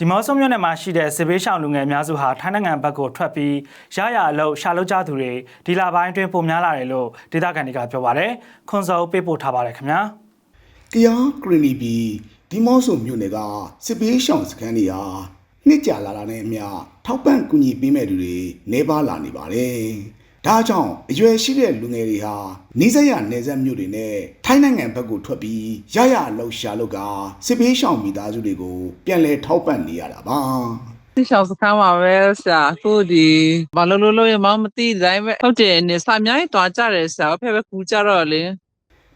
ဒီမော့ဆိုမြို့နယ်မှာရှိတဲ့စစ်ဘေးရှောင်လူငယ်အများစုဟာထိုင်းနိုင်ငံဘက်ကိုထွက်ပြီးရရအလုပ်ရှာလုပ်ကြသူတွေဒီလပိုင်းအတွင်းပုံများလာတယ်လို့ဒေသခံတွေကပြောပါတယ်။ခွန်စောပေးပို့ထားပါတယ်ခင်ဗျာ။ကယားကရီနီပီဒီမော့ဆိုမြို့နယ်ကစစ်ပေးရှောင်စခန်းတွေဟာနှစ်ကြာလာတာနဲ့အမျှထောက်ပံ့ကူညီပေးမဲ့သူတွေနေပါလာနေပါတယ်။ ဒါကြောင့်အရွယ်ရှိတဲ့လူငယ်တွေဟာနေဆက်ရနေဆက်မြို့တွေနဲ့ထိုင်းနိုင်ငံဘက်ကိုထွက်ပြီးရရအလောက်ရှာလောက်ကစစ်ပေးရှောင်မိသားစုတွေကိုပြန်လည်ထောက်ပံ့နေရတာပါ။ဒီရှောင်းစခန်းမှာပဲဆရာအခုဒီဘာလို့လို့လို့ရမမသိဒီတိုင်းပဲဟုတ်တယ်နေစာအများကြီးတွားကြတယ်ဆရာဖက်ပဲကူကြတော့လေ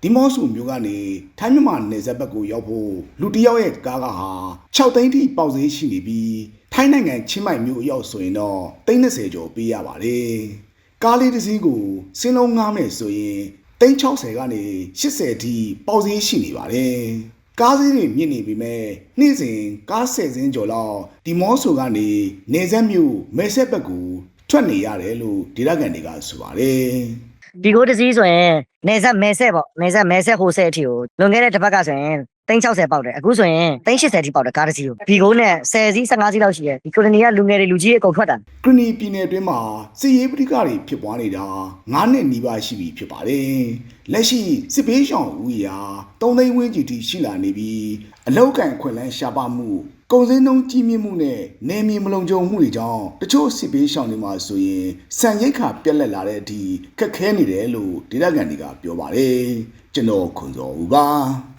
ဒီမော့ဆူမျိုးကနေထိုင်းမြန်မာနယ်စပ်ဘက်ကိုရောက်ဖို့လူတစ်ယောက်ရဲ့ကားကဟာ6သိန်းထိပေါက်ဈေးရှိနေပြီးထိုင်းနိုင်ငံချင်းမိုင်မျိုးအရောက်ဆိုရင်တော့330ကျော်ပေးရပါတယ်။ ကားလေးတစ်စီးကိုစင်းလုံးငားမယ်ဆိုရင်360ကနေ80ထိပေါက်ဈေးရှိနေပါတယ်။ကားစင်းတွေမြင့်နေပြီမဲ့နေ့စဉ်ကား10စင်းကျော်လောက်ဒီမော့ဆူကနေနေဆက်မျိုးမဲဆက်ဘက်ကိုထွက်နေရတယ်လို့ဒေသခံတွေကဆိုပါတယ်။ဒီကိုတစ်စီးဆိုရင်နေဆက်မဲဆက်ပေါ့နေဆက်မဲဆက်ဟိုဆက်အထိကိုလွန်ခဲ့တဲ့တစ်ပတ်ကဆိုရင် 360ပေါက်တယ်အခုဆိုရင်380ထိပေါက်တယ်ကားတစ်စီးကိုဒီကိုနဲ့10စီး15စီးလောက်ရှိတယ်ဒီကိုလိုနီကလူငယ်တွေလူကြီးတွေအကုန်ထွက်တာကရနီပြည်နယ်အတွင်းမှာစစ်ရေးပဋိပက္ခတွေဖြစ်ပွားနေတာ9နှစ်နီးပါးရှိပြီဖြစ်ပါတယ်။လက်ရှိစစ်ပေးရှောင်ဦးရာ3သိန်းဝန်းကျင်ထိရှိလာနေပြီးအလောက်ကန်ခွင့်လန်းရှားပါမှုကုန်စည်နှုန်းကြီးမြင့်မှုနဲ့နေမြေမလုံခြုံမှုတွေကြောင့်တချို့စစ်ပေးရှောင်တွေမှာဆိုရင်စံရိတ်ခါပြက်လက်လာတဲ့အထိခက်ခဲနေတယ်လို့ဒေသခံတွေကပြောပါတယ်။ကျွန်တော်ခွန်စော်ဦးပါ။